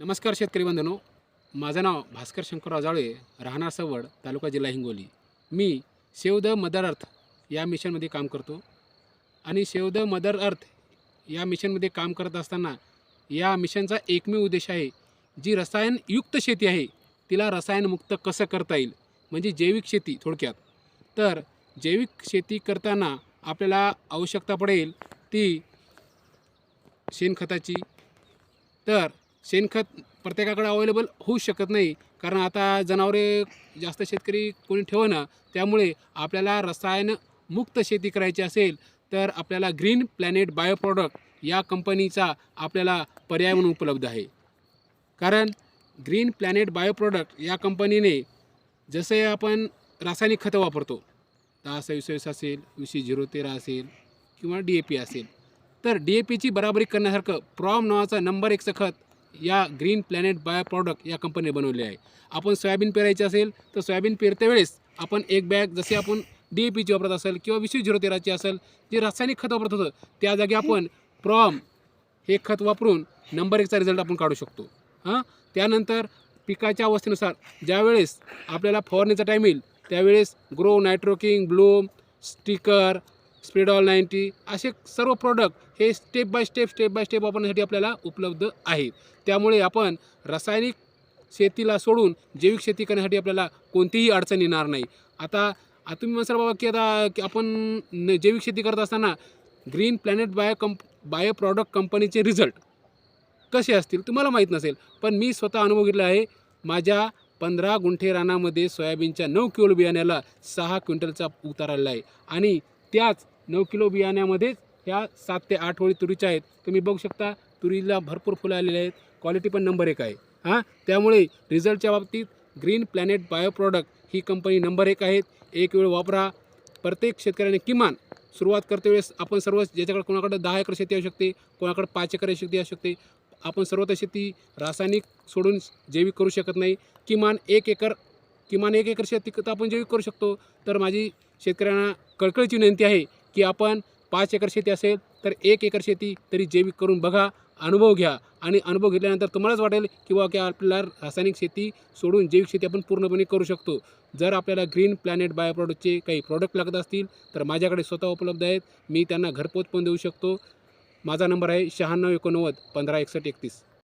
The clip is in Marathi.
नमस्कार शेतकरी बंधनो. माझं नाव भास्कर शंकरराव जाळे राहणार सवड तालुका जिल्हा हिंगोली. मी सेव द मदर अर्थ या मिशनमध्ये काम करतो. आणि सेव द मदर अर्थ या मिशनमध्ये काम करत असताना या मिशनचा एकमेव उद्देश आहे जी रसायनयुक्त शेती आहे तिला रसायनमुक्त कसं करता येईल? म्हणजे जैविक शेती थोडक्यात. तर जैविक शेती करताना आपल्याला आवश्यकता पडेल ती शेणखताची. तर शेणखत प्रत्येकाकडे अवेलेबल होऊ शकत नाही. कारण आता जनावरे जास्त शेतकरी कोणी ठेवणं त्यामुळे आपल्याला रसायनमुक्त शेती करायची असेल तर आपल्याला ग्रीन प्लॅनेट बायो प्रॉडक्ट या कंपनीचा आपल्याला पर्याय म्हणून उपलब्ध आहे. कारण ग्रीन प्लॅनेट बायो प्रॉडक्ट या कंपनीने जसे आपण रासायनिक खतं वापरतो दहा सव्वीस असेल वीसशे झिरो तेरा असेल किंवा डी ए पी असेल तर डी ए पीची बराबरी करण्यासारखं प्रॉम नावाचा नंबर एकचं खत या ग्रीन प्लॅनेट बायो प्रॉडक्ट या कंपनीने बनवले आहे. आपण सोयाबीन पेरायचे असेल तर सोयाबीन पेरत्या वेळेस आपण एक बॅग जसे आपण डी ए पीची वापरत असेल किंवा विशेष झिरो तेराची असेल जे रासायनिक खत वापरत होतं त्या जागी आपण प्रॉम हे खत वापरून नंबर एकचा रिझल्ट आपण काढू शकतो. हां? त्यानंतर पिकाच्या अवस्थेनुसार ज्यावेळेस आपल्याला फवारणीचा टाईम येईल त्यावेळेस grow Nitroking bloom sticker Speedol ninety असे सर्व प्रॉडक्ट हे step by step step by step वापरण्यासाठी आपल्याला उपलब्ध आहेत त्यामुळे आपण रासायनिक शेतीला सोडून जैविक शेती करण्यासाठी आपल्याला कोणतीही अडचण येणार नाही. आता तुम्ही म्हणसाल बाबा की आता की आपण न- जैविक शेती करत असताना green planet bio comp bio product कंपनीचे रिझल्ट कसे असतील? तुम्हाला माहीत नसेल पण मी स्वतः अनुभव घेतला आहे माझ्या पंधरा गुंठे रानामध्ये सोयाबीनच्या नऊ किलो बियाण्याला सहा क्विंटलचा उतार आलेला आहे. आणि त्याच नऊ किलो बियाण्यामध्येच ह्या सात ते आठ ओळी तुरीच्या आहेत. तुम्ही बघू शकता तुरीला भरपूर फुलं आलेले आहेत. क्वालिटी पण नंबर एक आहे. हां? त्यामुळे रिझल्टच्या बाबतीत ग्रीन प्लॅनेट बायो प्रॉडक्ट ही कंपनी नंबर एक आहेत एक वेळ वापरा. प्रत्येक शेतकऱ्याने किमान सुरुवात करते वेळेस आपण सर्व ज्याच्याकडे कोणाकडे दहा एकर शेती असू शकते कोणाकडे पाच एकर शेती असू शकते आपण सर्वत्र शेती रासायनिक सोडून जैविक करू शकत नाही. किमान एक एकर किमान एक एकर शेती तर आपण जैविक करू शकतो. तर माझी शेतकऱ्यांना कळकळीची विनंती आहे की आपण पाच एकर शेती असेल तर एक एकर शेती तरी जैविक करून बघा अनुभव घ्या आणि अनुभव घेतल्यानंतर तुम्हालाच वाटेल किंवा की आपल्याला रासायनिक शेती सोडून जैविक शेती आपण पूर्णपणे करू शकतो. जर आपल्याला ग्रीन प्लॅनेट बायो प्रॉडक्टचे काही प्रॉडक्ट लागत असतील तर माझ्याकडे स्वतः उपलब्ध आहेत. मी त्यांना घरपोच पण देऊ शकतो. माझा नंबर आहे शहाण्णव एकोणनव्वद पंधरा एकसष्ट एकतीस.